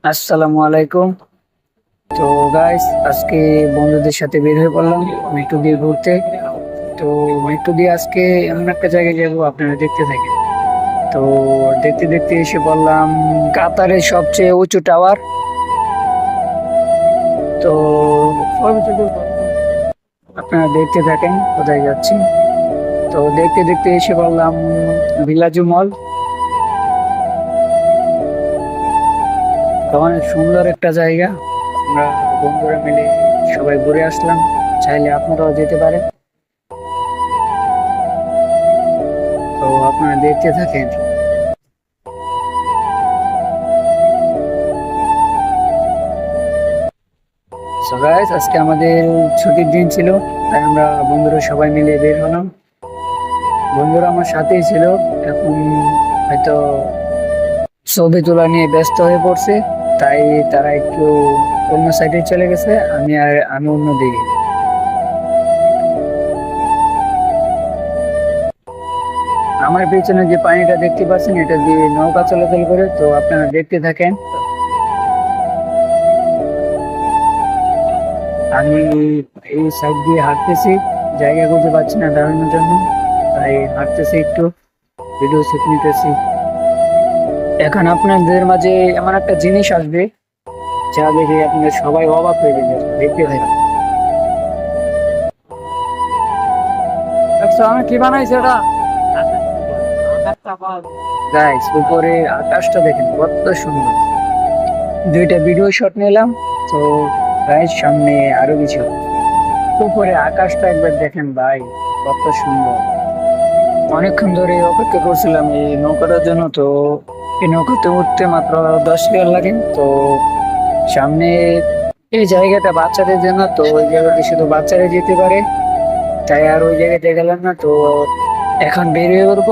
আসসালামু আলাইকুম। তো গাইস আজকে বন্ধুদের সাথে বের হয়ে পড়লাম মেট্রো দিয়ে ঘুরতে। তো মেট্রো দিয়ে আজকে এমন একটা জায়গায় যাব, আপনারা দেখতে থাকেন। তো দেখতে দেখতে এসে বললাম কাতারের সবচেয়ে উঁচু টাওয়ার তো আপনারা দেখতে থাকেন কোথায় যাচ্ছি। তো দেখতে দেখতে এসে বললাম ভিলাজু মল অনেক সুন্দর একটা জায়গা। আমরা বন্ধুরা মিলে সবাই ঘুরে আসলাম। চাইলে আপনারাও যেতে পারেন। তো আপনারা দেখতে থাকেন। So আজকে আমাদের ছুটির দিন ছিল, তাই আমরা বন্ধুরা সবাই মিলে বের হলাম। বন্ধুরা আমার সাথেই ছিল, এখন হয়তো ছবি তোলা নিয়ে ব্যস্ত হয়ে পড়ছে। তাই তারা একটু অন্য সাইডে চলে গেছে, আমি আর আমি অন্য দিকে। আমার পেছনে যে পানিটা দেখতে পাচ্ছেন, এটা দিয়ে নৌকা চলাচল করে, তো আপনারা দেখতে থাকেন। আমি এই সাইড দিয়ে হাঁটতেছি, জায়গা খুঁজে পাচ্ছি না দাঁড়ানোর জন্য, তাই হাঁটতেছি একটু ভিডিও শুট নিতেছি। এখন আপনাদের মাঝে এমন একটা জিনিস আসবে, যা দেখে আপনারা সবাই অবাক হয়ে যাবে দেখতে থাকেন। আমি কি বানাইছি এটা? উপরে আকাশটা দেখেন, কত সুন্দর। দুইটা ভিডিও শট নিলাম, তো গাইস সামনে আরও কিছু। উপরে আকাশটা একবার দেখেন ভাই, কত সুন্দর। অনেকক্ষণ ধরে অপেক্ষা করছিলাম এই নৌকাটার জন্য, তো এই নৌকাতে উঠতে মাত্র দশ মিনিট লাগে। তো সামনে এই জায়গাটা বাচ্চাদের জন্য, তো ওই জায়গাতে শুধু বাচ্চারা যেতে পারে। তাই আর ওই জায়গাতে গেলাম না, তো এখন বেরিয়ে পড়ব